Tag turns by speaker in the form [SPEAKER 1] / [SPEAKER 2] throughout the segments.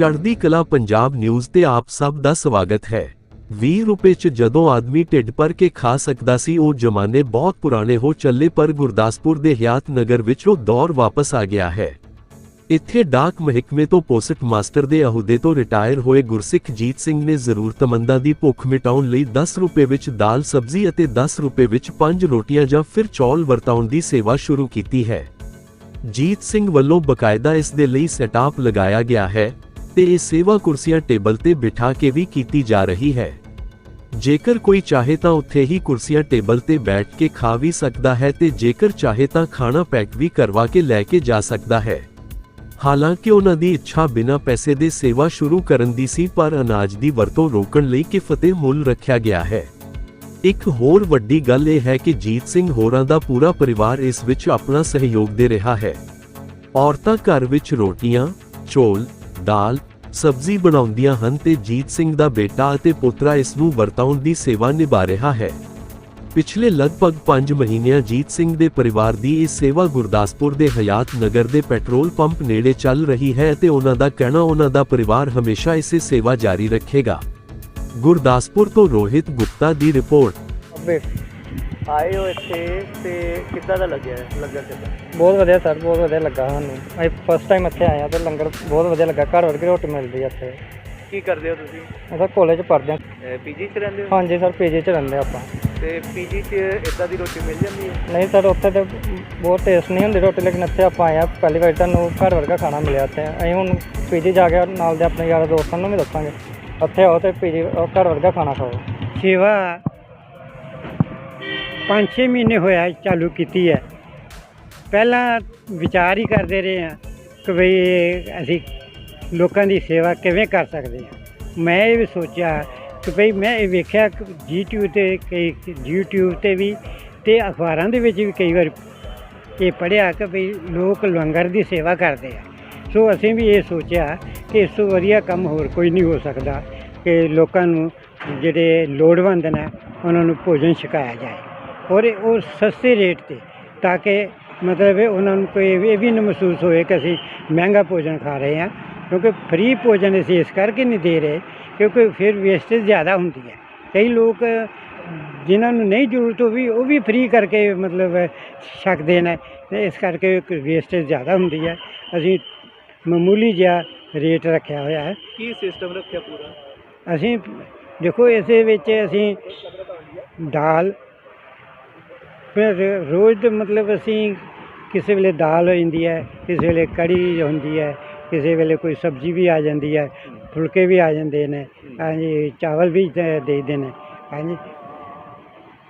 [SPEAKER 1] ਚੜ੍ਹਦੀ ਕਲਾ ਪੰਜਾਬ ਨਿਊਜ਼ ਤੇ ਆਪ ਸਭ ਦਾ ਸਵਾਗਤ ਹੈ। 20 ਰੁਪਏ ਚ ਜਦੋਂ ਆਦਮੀ ਢਿੱਡ ਭਰ ਕੇ ਖਾ ਸਕਦਾ ਸੀ, ਉਹ ਜ਼ਮਾਨੇ ਬਹੁਤ ਪੁਰਾਣੇ ਹੋ ਚੱਲੇ, ਪਰ ਗੁਰਦਾਸਪੁਰ ਦੇ ਹਿਆਤ ਨਗਰ ਵਿੱਚ ਉਹ ਦੌਰ ਵਾਪਸ ਆ ਗਿਆ ਹੈ। ਇੱਥੇ ਡਾਕ ਮਹਿਕਮੇ ਤੋਂ ਪੋਸਟ ਮਾਸਟਰ ਦੇ ਅਹੁਦੇ ਤੋਂ ਰਿਟਾਇਰ ਹੋਏ ਗੁਰਸਿੱਖ ਜੀਤ ਸਿੰਘ ਨੇ ਜ਼ਰੂਰਤਮੰਦਾਂ ਦੀ ਭੁੱਖ ਮਿਟਾਉਣ ਲਈ 10 ਰੁਪਏ ਵਿੱਚ ਦਾਲ, ਸਬਜ਼ੀ ਅਤੇ 10 ਰੁਪਏ ਵਿੱਚ 5 ਰੋਟੀਆਂ ਜਾਂ ਫਿਰ ਚੌਲ ਵਰਤਾਉਣ ਦੀ ਸੇਵਾ ਸ਼ੁਰੂ ਕੀਤੀ ਹੈ। ਜੀਤ ਸਿੰਘ ਵੱਲੋਂ ਬਕਾਇਦਾ ਇਸ ਦੇ ਲਈ ਸੈਟਅਪ ਲਗਾਇਆ ਗਿਆ ਹੈ। ਤੇ ਇਹ ਸੇਵਾ ਕੁਰਸੀਆਂ ਟੇਬਲ ਤੇ ਬਿਠਾ ਕੇ ਵੀ ਕੀਤੀ ਜਾ ਰਹੀ ਹੈ। ਜੇਕਰ ਕੋਈ ਚਾਹੇ ਤਾਂ ਉੱਥੇ ਹੀ ਕੁਰਸੀਆਂ ਟੇਬਲ ਤੇ ਬੈਠ ਕੇ ਖਾ ਵੀ ਸਕਦਾ ਹੈ ਤੇ ਜੇਕਰ ਚਾਹੇ ਤਾਂ ਖਾਣਾ ਪੈਕ ਵੀ ਕਰਵਾ ਕੇ ਲੈ ਕੇ ਜਾ ਸਕਦਾ ਹੈ। ਹਾਲਾਂਕਿ ਉਹਨਾਂ ਦੀ ਇੱਛਾ ਬਿਨਾਂ ਪੈਸੇ ਦੇ ਸੇਵਾ ਸ਼ੁਰੂ ਕਰਨ ਦੀ ਸੀ ਪਰ ਅਨਾਜ ਦੀ ਵਰਤੋਂ ਰੋਕਣ ਲਈ ਕਿਫਤੇ ਮੁੱਲ ਰੱਖਿਆ ਗਿਆ ਹੈ। ਇੱਕ ਹੋਰ ਵੱਡੀ ਗੱਲ ਇਹ ਹੈ ਕਿ ਜੀਤ ਸਿੰਘ ਹੋਰਾਂ ਦਾ ਪੂਰਾ ਪਰਿਵਾਰ ਇਸ ਵਿੱਚ ਆਪਣਾ ਸਹਿਯੋਗ ਦੇ ਰਿਹਾ ਹੈ। ਔਰਤਾਂ ਘਰ ਵਿੱਚ ਰੋਟੀਆਂ, ਚੌਲ ਦਾਲ, ਸਬਜ਼ੀ ਬਣਾਉਂਦੀਆਂ ਹਨ ਤੇ ਜੀਤ ਸਿੰਘ ਦਾ ਬੇਟਾ ਅਤੇ ਪੁੱਤਰਾ ਇਸ ਨੂੰ ਵਰਤਾਉਣ ਦੀ ਸੇਵਾ ਨਿਭਾ ਰਿਹਾ ਹੈ। ਪਿਛਲੇ ਲਗਭਗ 5 ਮਹੀਨਿਆਂ ਜੀਤ ਸਿੰਘ ਦੇ ਪਰਿਵਾਰ ਦੀ ਇਹ ਸੇਵਾ ਗੁਰਦਾਸਪੁਰ ਦੇ ਹਯਾਤ ਨਗਰ ਦੇ ਪੈਟਰੋਲ ਪੰਪ ਨੇੜੇ ਚੱਲ ਰਹੀ ਹੈ ਤੇ ਉਹਨਾਂ ਦਾ ਕਹਿਣਾ, ਉਹਨਾਂ ਦਾ ਪਰਿਵਾਰ ਹਮੇਸ਼ਾ ਇਸੇ ਸੇਵਾ ਜਾਰੀ ਰੱਖੇਗਾ। ਗੁਰਦਾਸਪੁਰ ਤੋਂ ਰੋਹਿਤ ਗੁਪਤਾ ਦੀ ਰਿਪੋਰਟ।
[SPEAKER 2] ਆਏ ਹੋ ਇੱਥੇ ਤੇ ਕਿੱਦਾਂ ਦਾ ਲੱਗਿਆ? ਲੰਗਰ ਕਿੱਦਾਂ?
[SPEAKER 3] ਬਹੁਤ ਵਧੀਆ ਸਰ ਬਹੁਤ ਵਧੀਆ ਲੱਗਾ ਸਾਨੂੰ। ਅਸੀਂ ਫਸਟ ਟਾਈਮ ਇੱਥੇ ਆਏ ਆ ਤੇ ਲੰਗਰ ਬਹੁਤ ਵਧੀਆ ਲੱਗਾ। ਘਰ ਵਰਗੀ ਰੋਟੀ ਮਿਲਦੀ ਆ ਇੱਥੇ।
[SPEAKER 2] ਕੀ ਕਰਦੇ ਹੋ ਤੁਸੀਂ?
[SPEAKER 3] ਅਸੀਂ ਕਾਲਜ ਪੜ੍ਹਦੇ ਹਾਂ।
[SPEAKER 2] ਪੀਜੀ 'ਚ ਰਹਿੰਦੇ ਹੋ?
[SPEAKER 3] ਹਾਂਜੀ ਸਰ ਪੀਜੀ 'ਚ ਰਹਿੰਦੇ ਆਪਾਂ।
[SPEAKER 2] ਤੇ ਪੀਜੀ 'ਚ ਇਦਾਂ ਦੀ ਰੋਟੀ ਮਿਲ ਜਾਂਦੀ ਹੈ?
[SPEAKER 3] ਨਹੀਂ ਸਰ ਉੱਥੇ ਤੇ ਬਹੁਤ ਟੇਸਟ ਨਹੀਂ ਹੁੰਦੀ ਰੋਟੀ ਲੇਕਿਨ ਇੱਥੇ ਆਪਾਂ ਆਏ ਆ ਪਹਿਲੀ ਵਾਰ ਤੁਹਾਨੂੰ ਘਰ ਵਰਗਾ ਖਾਣਾ ਮਿਲਿਆ ਇੱਥੇ। ਅਸੀਂ ਹੁਣ ਪੀਜੀ ਜਾ ਕੇ ਨਾਲ ਦੇ ਆਪਣੇ ਯਾਰਾਂ ਦੋਸਤਾਂ ਨੂੰ ਵੀ ਦੱਸਾਂਗੇ। ਉੱਥੇ ਆਓ ਤੇ ਪੀਜੀ ਘਰ ਵਰਗਾ ਖਾਣਾ ਖਾਓ।
[SPEAKER 4] ਸੇਵਾ 5-6 ਮਹੀਨੇ ਹੋਇਆ ਚਾਲੂ ਕੀਤੀ ਹੈ। ਪਹਿਲਾਂ ਵਿਚਾਰ ਹੀ ਕਰਦੇ ਰਹੇ ਹਾਂ ਕਿ ਵੀ ਇਹ ਅਸੀਂ ਲੋਕਾਂ ਦੀ ਸੇਵਾ ਕਿਵੇਂ ਕਰ ਸਕਦੇ ਹਾਂ। ਮੈਂ ਇਹ ਵੀ ਸੋਚਿਆ ਕਿ ਭਈ ਮੈਂ ਇਹ ਵੇਖਿਆ ਕਿ YouTube ਤੇ ਕਈ YouTube ਤੇ ਵੀ ਤੇ ਅਖਬਾਰਾਂ ਦੇ ਵਿੱਚ ਵੀ ਕਈ ਵਾਰ ਇਹ ਪੜ੍ਹਿਆ ਕਿ ਭਈ ਲੋਕ ਲੰਗਰ ਦੀ ਸੇਵਾ ਕਰਦੇ ਆ। ਸੋ ਅਸੀਂ ਵੀ ਇਹ ਸੋਚਿਆ ਕਿ ਇਸ ਤੋਂ ਵਧੀਆ ਕੰਮ ਹੋਰ ਕੋਈ ਨਹੀਂ ਹੋ ਸਕਦਾ ਕਿ ਲੋਕਾਂ ਨੂੰ ਜਿਹੜੇ ਲੋੜਵੰਦ ਨੇ ਉਹਨਾਂ ਨੂੰ ਭੋਜਨ ਛਕਾਇਆ ਜਾਏ। ਔਰ ਉਹ ਸਸਤੇ ਰੇਟ ਤੇ ਤਾਂ ਕਿ ਮਤਲਬ ਇਹ ਉਹਨਾਂ ਨੂੰ ਕੋਈ ਇਹ ਵੀ ਨਾ ਮਹਿਸੂਸ ਹੋਏ ਕਿ ਅਸੀਂ ਮਹਿੰਗਾ ਭੋਜਨ ਖਾ ਰਹੇ ਹਾਂ ਕਿਉਂਕਿ ਫ੍ਰੀ ਭੋਜਨ ਅਸੀਂ ਇਸ ਕਰਕੇ ਨਹੀਂ ਦੇ ਰਹੇ ਕਿਉਂਕਿ ਫਿਰ ਵੇਸਟੇਜ ਜ਼ਿਆਦਾ ਹੁੰਦੀ ਹੈ। ਕਈ ਲੋਕ ਜਿਨ੍ਹਾਂ ਨੂੰ ਨਹੀਂ ਜ਼ਰੂਰਤ ਉਹ ਵੀ ਉਹ ਵੀ ਫ੍ਰੀ ਕਰਕੇ ਮਤਲਬ ਛਕਦੇ ਨੇ ਤੇ ਇਸ ਕਰਕੇ ਵੇਸਟੇਜ ਜ਼ਿਆਦਾ ਹੁੰਦੀ ਹੈ। ਅਸੀਂ ਮਾਮੂਲੀ ਜਿਹਾ ਰੇਟ ਰੱਖਿਆ ਹੋਇਆ ਹੈ।
[SPEAKER 2] ਕੀ ਸਿਸਟਮ ਰੱਖਿਆ ਪੂਰਾ?
[SPEAKER 4] ਅਸੀਂ ਦੇਖੋ ਇਸੇ ਵਿੱਚ ਅਸੀਂ ਦਾਲ ਫਿਰ ਰੋਜ਼ ਦੇ ਮਤਲਬ ਅਸੀਂ ਕਿਸੇ ਵੇਲੇ ਦਾਲ ਹੋ ਜਾਂਦੀ ਹੈ ਕਿਸੇ ਵੇਲੇ ਕੜੀ ਹੁੰਦੀ ਹੈ ਕਿਸੇ ਵੇਲੇ ਕੋਈ ਸਬਜ਼ੀ ਵੀ ਆ ਜਾਂਦੀ ਹੈ ਫੁਲਕੇ ਵੀ ਆ ਜਾਂਦੇ ਨੇ ਹਾਂਜੀ ਚਾਵਲ ਵੀ ਦੇ ਦੇਈਦੇ ਨੇ ਹਾਂਜੀ।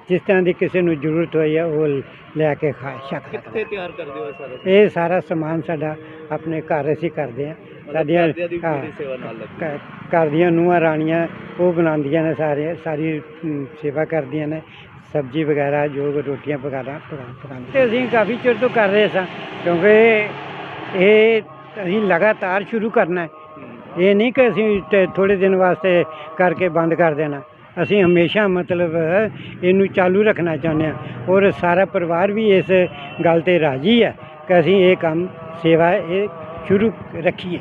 [SPEAKER 4] ਜਿਸ ਤਰ੍ਹਾਂ ਦੀ ਕਿਸੇ ਨੂੰ ਜ਼ਰੂਰਤ ਹੋਈ ਹੈ ਉਹ ਲੈ ਕੇ ਖਾ ਸਕਦਾ
[SPEAKER 2] ਕਿੱਥੇ ਤਿਆਰ ਕਰਦੇ ਹੋ ਇਹ ਸਾਰਾ
[SPEAKER 4] ਇਹ ਸਾਰਾ ਸਮਾਨ ਸਾਡਾ ਆਪਣੇ ਘਰ ਅਸੀਂ ਕਰਦੇ ਹਾਂ। ਸਾਡੀਆਂ
[SPEAKER 2] ਘਰਦਿਆਂ ਦੀ ਵੀ
[SPEAKER 4] ਹਾਂ,
[SPEAKER 2] ਪੂਰੀ ਸੇਵਾ ਨਾਲ ਲੱਗੀ।
[SPEAKER 4] ਘ- ਘਰ ਦੀਆਂ ਨੂੰਹਾਂ ਰਾਣੀਆਂ ਉਹ ਬਣਾਉਂਦੀਆਂ ਨੇ ਸਾਰੇ ਸਾਰੀ ਅਮ, ਸੇਵਾ ਕਰਦੀਆਂ ਨੇ। ਸਬਜ਼ੀ ਵਗੈਰਾ ਜੋ ਰੋਟੀਆਂ ਵਗੈਰਾ ਪਕਾ- ਪਕਾਉਂਦੇ ਤੇ ਅਸੀਂ ਕਾਫੀ ਚਿਰ ਤੋਂ ਕਰ ਰਹੇ ਸਾਂ ਕਿਉਂਕਿ ਇਹ ਅਸੀਂ ਲਗਾਤਾਰ ਸ਼ੁਰੂ ਕਰਨਾ ਹੈ। ਇਹ ਨਹੀਂ ਕਿ ਅਸੀਂ ਥੋੜੇ ਦਿਨ ਵਾਸਤੇ ਕਰਕੇ ਬੰਦ ਕਰ ਦੇਣਾ। ਅਸੀਂ ਹਮੇਸ਼ਾ ਮਤਲਬ ਇਹਨੂੰ ਚਾਲੂ ਰੱਖਣਾ ਚਾਹੁੰਦੇ ਹਾਂ ਔਰ ਸਾਰਾ ਪਰਿਵਾਰ ਵੀ ਇਸ ਗੱਲ ਤੇ ਰਾਜੀ ਹੈ ਕਿ ਅਸੀਂ ਇਹ ਕੰਮ ਸੇਵਾ ਇਹ ਸ਼ੁਰੂ ਰੱਖੀਏ।